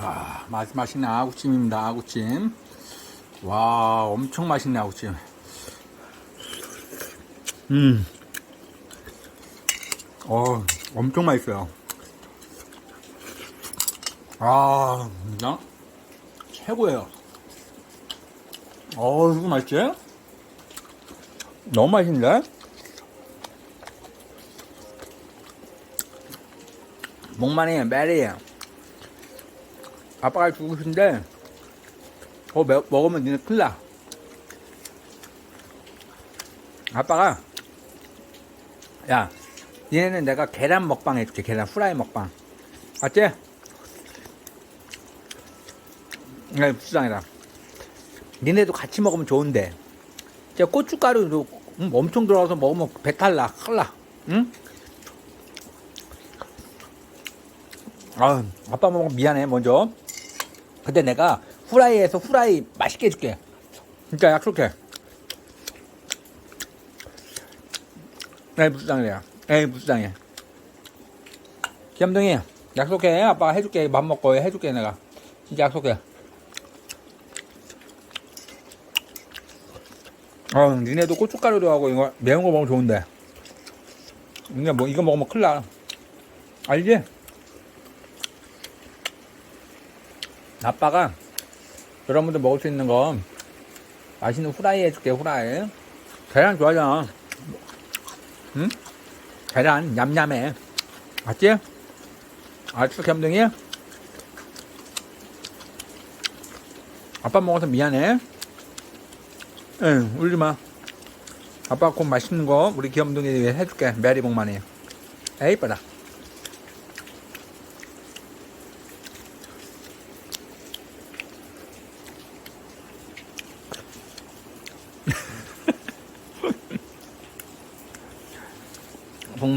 아, 맛, 맛있는 아구찜입니다. 아구찜. 와, 엄청 맛있네, 아구찜. 음. 어, 엄청 맛있어요. 아, 진짜 최고예요. 어, 이거 맛있지? 너무 맛있는데? 목만이 메리. 아빠가 주고 싶은데, 매- 먹으면 니네 큰일 나. 아빠가, 야, 니네는 내가 계란 먹방 해줄게. 계란 후라이 먹방. 맞지? 네, 불쌍이다. 니네도 같이 먹으면 좋은데. 제가 고춧가루도 음, 엄청 들어가서 먹으면 배탈 나. 큰일 나. 응? 아, 아빠 먹으면 미안해, 먼저. 근데 내가 후라이에서 후라이 맛있게 해줄게. 진짜 약속해. 에이, 불쌍해요. 에이, 불쌍해. 귀염둥이, 약속해. 아빠 해줄게. 밥 먹고 해줄게, 내가. 진짜 약속해. 어, 니네도 고춧가루도 하고 이거 매운 거 먹으면 좋은데. 근데 뭐 이거 먹으면 큰일 나. 알지? 아빠가 여러분들 먹을 수 있는 거 맛있는 후라이 해줄게 후라이. 계란 좋아하잖아. 응? 계란 냠냠해. 맞지? 알았어 겸등이? 아빠 먹어서 미안해. 응, 울지 마. 아빠 꼭 맛있는 거 우리 귀염둥이 위해 해줄게. 메리 복만이. 에이, 이뻐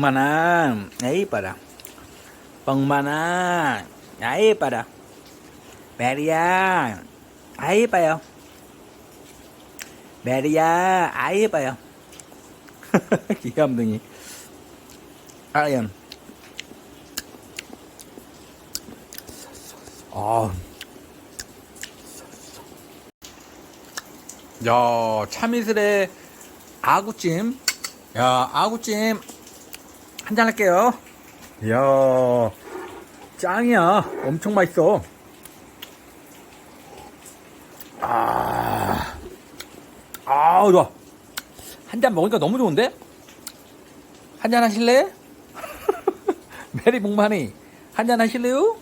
라. 복만아, 에이, 이뻐라. 복만아, 에이, 이뻐라. 메리야, 아이, 이뻐요. 메리야, 아이 해봐요. 귀염둥이. 아연. 아. 야, 참이슬의 아구찜. 야, 아구찜. 한잔 할게요. 야, 짱이야. 엄청 맛있어. 아. 아, 좋아. 한 잔 먹으니까 너무 좋은데? 한 잔 하실래? 메리 복만이. 한잔 하실래요?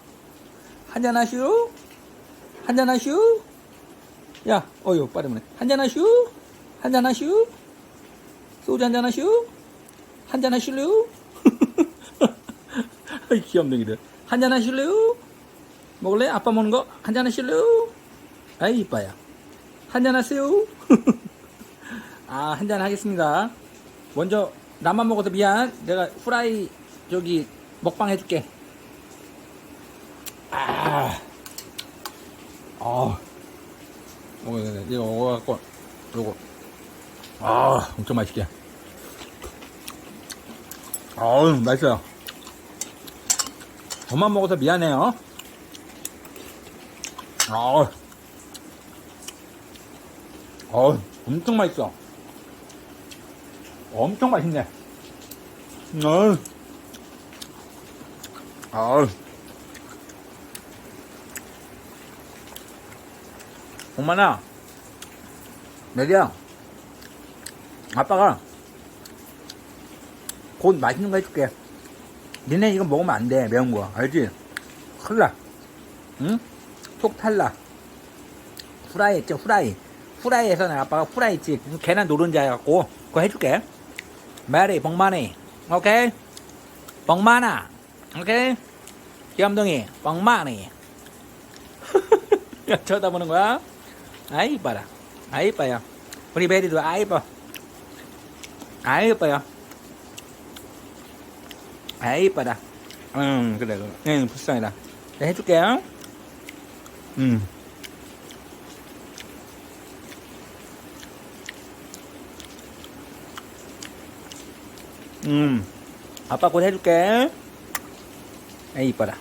한 잔 하시오? 한 잔 하시오? 야, 어유, 빠르네. 한 잔 하시오? 한 잔 하시오? 소주 한 잔 하시오? 한 잔 하실래요? 귀염둥이들. 한잔 하실래요? 먹을래? 아빠 먹는 거? 한잔 하실래요? 아이, 이뻐야. 한잔 하세요? 아, 한잔 하겠습니다. 먼저, 나만 먹어서 미안. 내가 후라이, 저기, 먹방 해줄게. 아, 아, 어, 네, 네. 이거 먹어갖고, 요거. 아, 엄청 맛있게. 아우, 맛있어요. 저만 먹어서 미안해요. 아우. 어, 엄청 맛있어. 엄청 맛있네. 어. 아. 엄마나, 메리야, 아빠가 곧 맛있는 거 해줄게. 니네 이거 먹으면 안 돼, 매운 거. 알지? 큰일 나. 응? 속 탈라. 후라이 했죠, 후라이. 후라이에서 는 아빠가 후라이 있지. 그 계란 노른자 해갖고 그거 해줄게. 메리 복만이. 오케이? 복만아. 오케이? 귀염둥이. 복만이. 쳐다보는 거야? 아이 이뻐라. 아이 이뻐요. 우리 메리도 아이 이뻐. 아이 이뻐요. 아이 이뻐라. 응 그래 그래. 응 불쌍해라. 내가 해줄게요. 응. 음, 아빠 곧 해줄게. 에이, 이뻐라.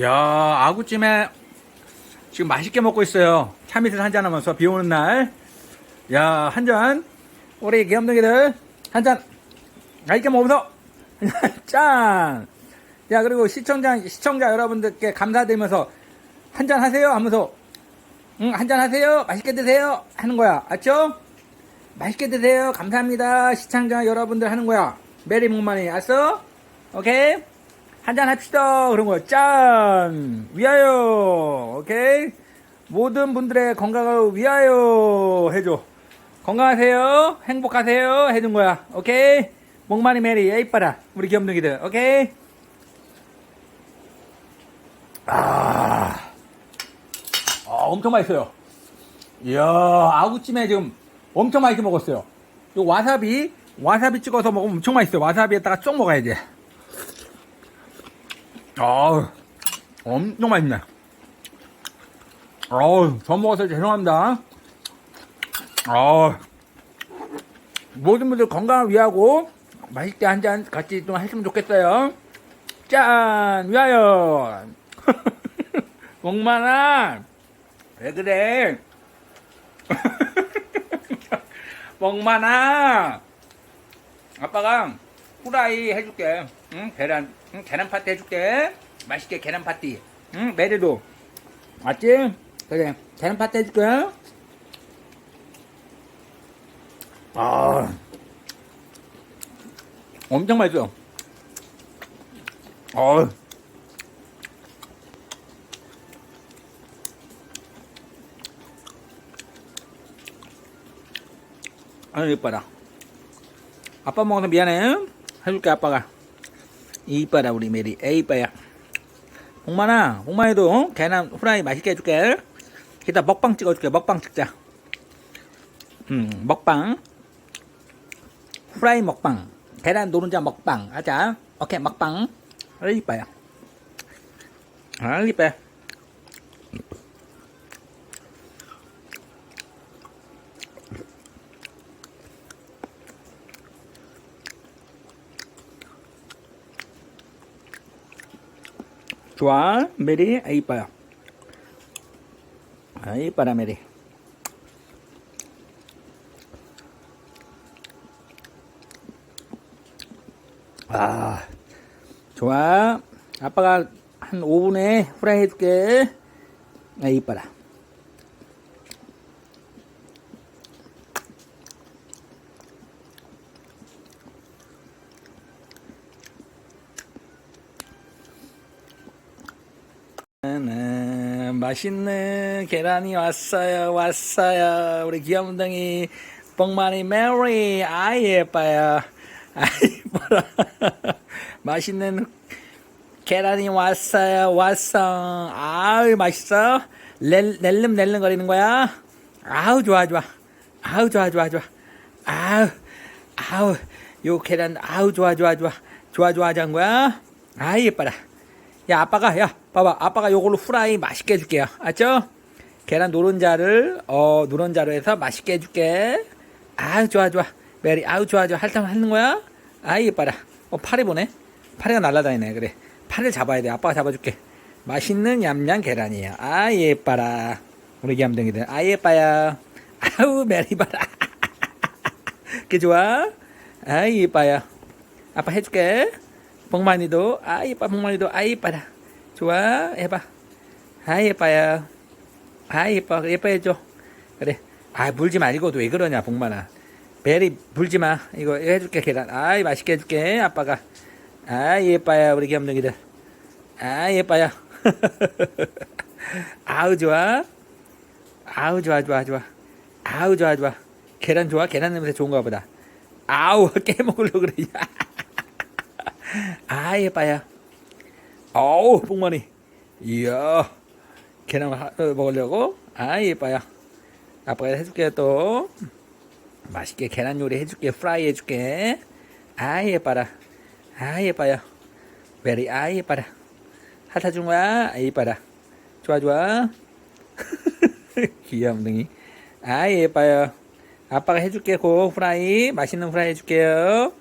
야 아구찜에 지금 맛있게 먹고 있어요. 참이슬 한잔 하면서 비 오는 날. 야, 한 잔. 우리 귀염둥이들, 한 잔. 맛있게 먹으면서, 짠! 야, 그리고 시청자, 시청자 여러분들께 감사드리면서, 한 잔 하세요 하면서, 응, 한 잔 하세요. 맛있게 드세요. 하는 거야. 알죠? 맛있게 드세요. 감사합니다. 시청자 여러분들 하는 거야. 메리 목마니. 알았어? 오케이? 한잔 합시다. 그런 거. 짠! 위하여! 오케이? 모든 분들의 건강을 위하여 해줘. 건강하세요. 행복하세요. 해준 거야. 오케이? 목마니 메리, 에이빠라. 우리 귀염둥이들. 오케이? 아. 아, 엄청 맛있어요. 이야, 아구찜에 지금 엄청 맛있게 먹었어요. 요 와사비, 와사비 찍어서 먹으면 엄청 맛있어요. 와사비에다가 쪽 먹어야지. 아우, 엄청 맛있네. 아우, 저 먹어서 죄송합니다. 아우, 모든 분들 건강을 위하고 맛있게 한 잔 같이 좀 했으면 좋겠어요. 짠! 위하여! 목만아! 왜 그래? 목만아! 아빠가 후라이 해줄게. 응? 계란, 응? 계란 파티 해줄게. 맛있게 계란 파티. 응? 메리도. 맞지? 그래. 계란 파티 해줄게. 아. 엄청 맛있어. 어. 아유, 이뻐라. 아빠 먹어서 미안해. 해줄게, 아빠가. 이뻐라, 우리 메리. 에이, 이뻐야. 홍만아, 홍만이도 어? 계란 후라이 맛있게 해줄게. 이따 먹방 찍어줄게, 먹방 찍자. 음, 먹방. 후라이 먹방. 계란 노른자 먹방. 하자. 오케이, 먹방. 에이, 이뻐야. 아, 이뻐 야. 좋아, 메리, 아, 이뻐요. 아, 이뻐라, 메리. 아, 좋아. 아빠가 한 5분에 후라이 해줄게. 아, 이뻐라. 네, 맛있는 계란이 왔어요, 왔어요. 우리 귀염둥이 뽕마니 메리, 아이 예뻐요. 아이 뭐라. 맛있는 계란이 왔어요, 왔어. 아우 맛있어. 렐, 낼름 낼름 거리는 거야. 아우 좋아 좋아. 아우 좋아 좋아 좋아. 아우 아우 요 계란 아우 좋아 좋아 좋아. 좋아 좋아 하자는 거야. 아 예뻐라. 야 아빠가 야 봐봐. 아빠가 요걸로 후라이 맛있게 해줄게요 알죠? 계란 노른자를 어 노른자로 해서 맛있게 해줄게. 아유 좋아 좋아. 메리 아유 좋아 좋아. 할당 하는 거야? 아이 예뻐라. 어 팔에 보네. 파리가 날아다니네. 그래. 팔을 잡아야 돼. 아빠가 잡아줄게. 맛있는 얌얌 계란이에요. 아 예뻐라. 우리 귀염둥이들. 아 예뻐요. 아우 메리 봐라. 그 좋아? 아 예뻐요. 아빠 해줄게 복만이도 아 이뻐 복만이도 아 이뻐라. 좋아 해봐. 아 예뻐요. 아 예뻐 예뻐 해줘. 그래. 아 물지 말고도 왜 그러냐 복만아. 베리 물지 마. 이거 해줄게 계란. 아 맛있게 해줄게 아빠가. 아 예뻐요 우리 귀염둥이들. 아 예뻐요. 아우 좋아. 아우 좋아 좋아 좋아. 아우 좋아 좋아. 계란 좋아? 계란 냄새 좋은가 보다. 아우 깨먹으려고 그래 아 예뻐요 어우 뽕만이 이야 계란 하- 어, 먹으려고? 아 예뻐요 아빠가 해줄게 또. 맛있게 계란 요리 해줄게 프라이 해줄게. 아 예뻐라. 아 예뻐요 베리 아 예뻐라. 핫하 준 거야? 아 예뻐라. 좋아 좋아. 귀염둥이. 아 예뻐요 아빠가 해줄게 고. 프라이. 맛있는 프라이 해줄게요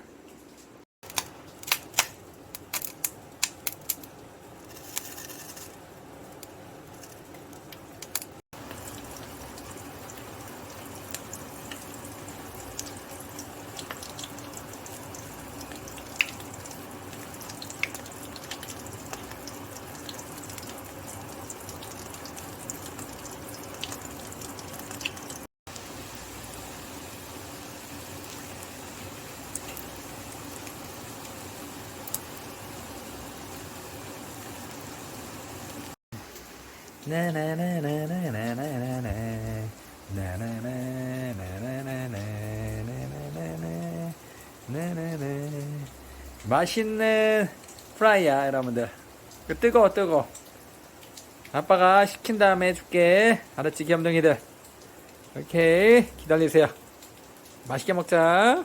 맛있는 프라이야 여러분들 뜨거워 뜨거워 아빠가 식힌 다음에 해줄게 알았지 귀염둥이들 오케이 기다리세요 맛있게 먹자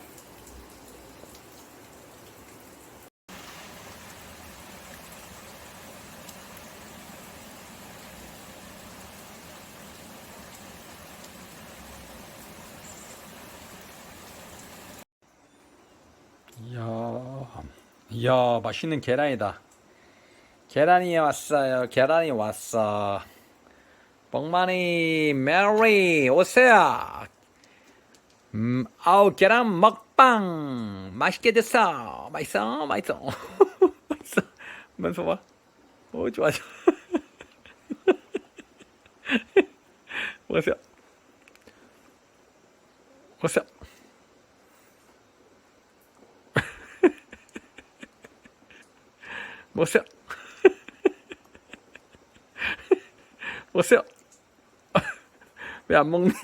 이야, 이 야, 맛있는 계란이다. 계란이 왔어요. 계란이 왔어. 뻥마니 메리 오세요. 음, 아우 계란 먹방 맛있게 됐어. 맛있어, 맛있어, 맛있어. 면서 봐. 오 좋아 좋아. 오세요. 오세요. 오세요. 오세요. 왜 안 먹니?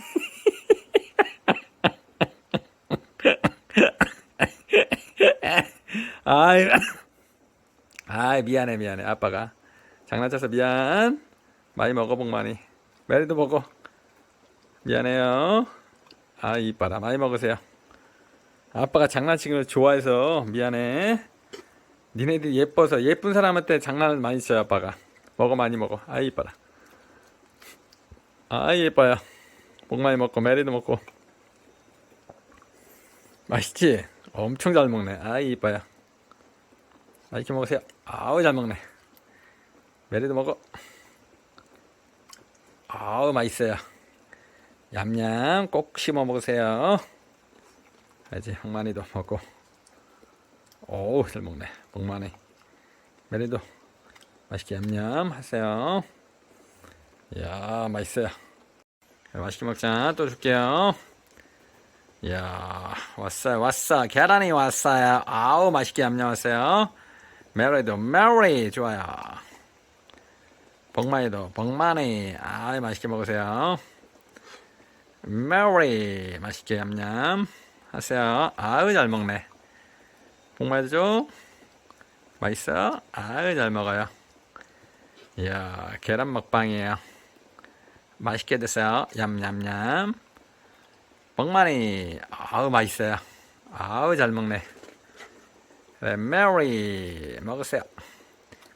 아이, 아이 미안해 미안해 아빠가 장난쳐서 미안. 많이 먹어 복만이. 메리도 먹어. 미안해요. 아 이뻐라 많이 먹으세요. 아빠가 장난치는 걸 좋아해서 미안해. 니네들 예뻐서 예쁜 사람한테 장난을 많이 쳐요 아빠가. 먹어 많이 먹어. 아 이뻐라. 아 예뻐요. 복 많이 먹고 메리도 먹고. 맛있지? 엄청 잘 먹네. 아 이뻐요. 맛있게 먹으세요. 아우 잘 먹네. 메리도 먹어. 아우 맛있어요. 얌얌 꼭 씹어 먹으세요. 알지? 홍만이도 먹고 오우 잘 먹네. 복만이 메리도 맛있게 냠냠 하세요. 이야 맛있어요. 맛있게 먹자. 또 줄게요. 이야 왔어요 왔어 계란이 왔어요. 아우 맛있게 냠냠 하세요. 메리도 메리 좋아요. 복만이도 복만이 아이 맛있게 먹으세요. 메리 맛있게 냠냠 하세요. 아우 잘 먹네 줘 맛있어? 아유 잘 먹어요. 이야 계란 먹방이에요. 맛있게 드세요. 얌얌얌. 뻥만이 아우 맛있어요. 아우 잘 먹네. 그래 메리 먹으세요.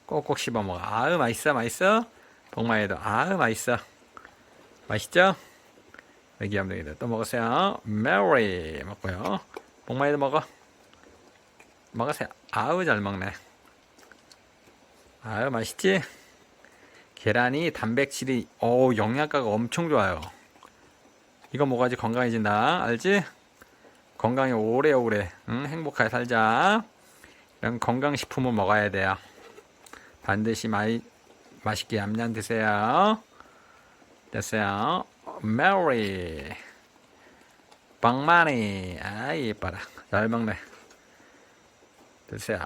꼭꼭 씹어 먹어. 아우 맛있어 맛있어. 복만이도 아우 맛있어. 맛있죠? 여기 함둥이들 또 먹으세요. 메리 먹고요. 복만이도 먹어. 먹으세요. 아우 잘 먹네. 아유 맛있지? 계란이 단백질이 오 영양가가 엄청 좋아요. 이거 먹어야지 건강해진다. 알지? 건강히 오래오래 응? 행복하게 살자. 이런 건강식품을 먹어야 돼요. 반드시 많이 맛있게 얌얌 드세요. 됐어요. 메리 빵마니 아이 예뻐라. 잘 먹네. 드세요.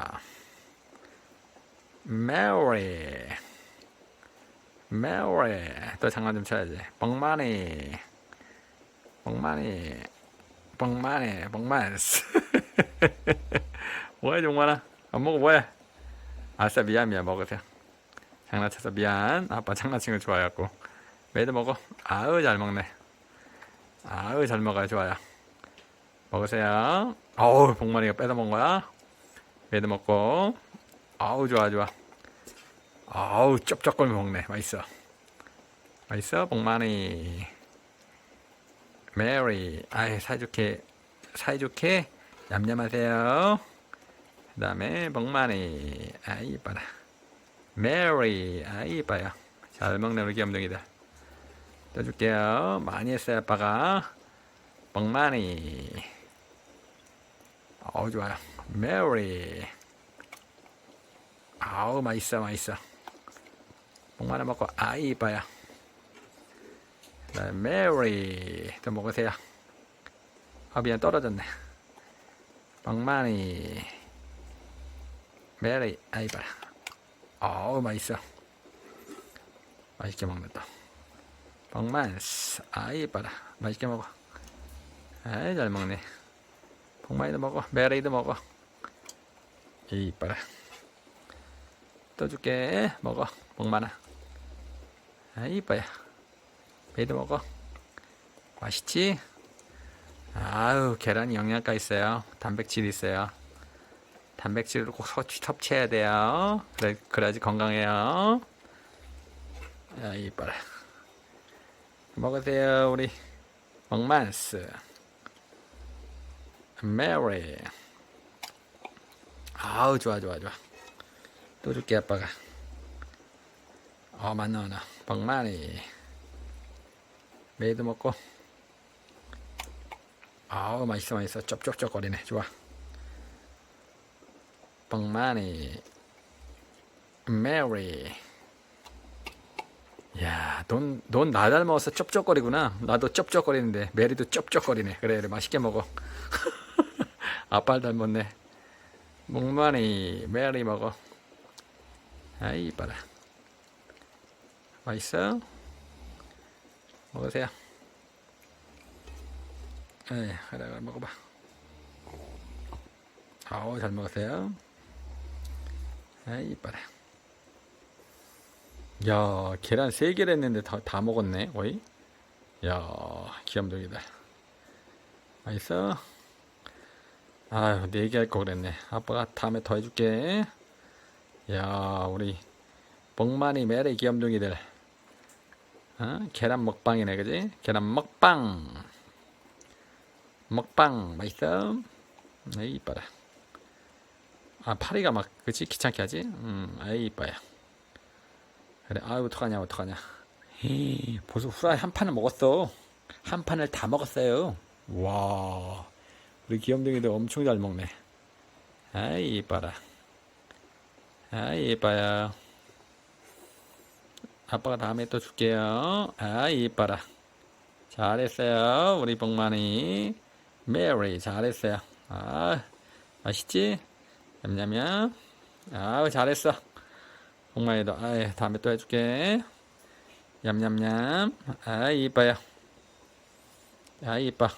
메리 메리 또 장난 좀 쳐야지. 뻥마니 뻥마니 뻥마니 뻥마스 뭐야 종만아? 안 먹어 뭐야 아싸 미안 미안. 먹으세요. 장난쳐서 미안. 아빠 장난친 거 좋아해갖고. 매도 먹어. 아우 잘 먹네. 아우 잘 먹어요. 좋아요. 먹으세요. 어우 복만이가 뺏어 먹은 거야 매도 먹고. 아우 좋아 좋아. 아우 쩝쩝거리 먹네. 맛있어. 맛있어 복만이. 메리. 아이 사이좋게 사이좋게 얌얌하세요. 그 다음에 복만이. 아이 이뻐라. 메리. 아이 이뻐요. 잘 먹는 우리 귀염둥이들. 떠줄게요. 많이 했어요 아빠가. 복만이. 어우 좋아요 메리 아우 맛있어 맛있어 복만을 먹고 아이 이뻐요 네, 메리 또 먹으세요 아 미안 떨어졌네 복만이 메리 아이 이뻐라 아우 맛있어 맛있게 먹는다. 복만스. 아이 이뻐라. 맛있게 먹어. 아이 잘 먹네. 복만이도 먹어. 메리도 먹어. 이 이뻐라. 또 줄게. 먹어. 복만아. 아이 이뻐야. 메리도 먹어. 맛있지? 아유 계란이 영양가 있어요. 단백질 있어요. 단백질을 꼭 섭취, 섭취해야 돼요. 그래, 그래야지 건강해요. 야, 이뻐라. 먹으세요, 우리. 먹만스. 메리. 아우, 좋아, 좋아, 좋아. 또 줄게, 아빠가. 어, 맞나, 나. 먹만이. 메이도 먹고. 아우, 맛있어, 맛있어. 쩝쩝쩝 거리네. 좋아. 뻥마니 메리 야, 돈, 돈나 닮아서 쩝쩝거리구나. 나도 쩝쩝거리는데, 메리도 쩝쩝거리네. 그래, 그래, 맛있게 먹어. 아빠를 닮았네. 목마니, 메리 먹어. 아이, 이뻐라. 맛있어? 먹으세요. 에이, 그래, 그래, 먹어봐. 아우, 잘 먹었어요. 아이, 이뻐라. 야, 계란 세 개를 했는데 다, 다 먹었네, 거의. 야, 귀염둥이다. 맛있어? 아유, 네 개 할 거 그랬네. 아빠가 다음에 더 해줄게. 야, 우리 멍만이 매래 귀염둥이들. 어? 계란 먹방이네, 그지? 계란 먹방. 먹방, 맛있어? 아이, 이뻐라. 아, 파리가 막, 그치? 귀찮게 하지? 음, 아이, 이뻐야. 그래, 아유, 어떡하냐, 어떡하냐. 헤이, 벌써 후라이 한 판을 먹었어. 한 판을 다 먹었어요. 와, 우리 귀염둥이들 엄청 잘 먹네. 아이, 이뻐라. 아이, 이뻐요. 아빠가 다음에 또 줄게요. 아이, 이뻐라. 잘했어요. 우리 복만이. 메리, 잘했어요. 아, 맛있지? 냠냠냠. 아우, 잘했어. 복만이도, 아이, 다음에 또 해줄게. 냠냠냠. 아이, 이뻐요. 아이, 이뻐.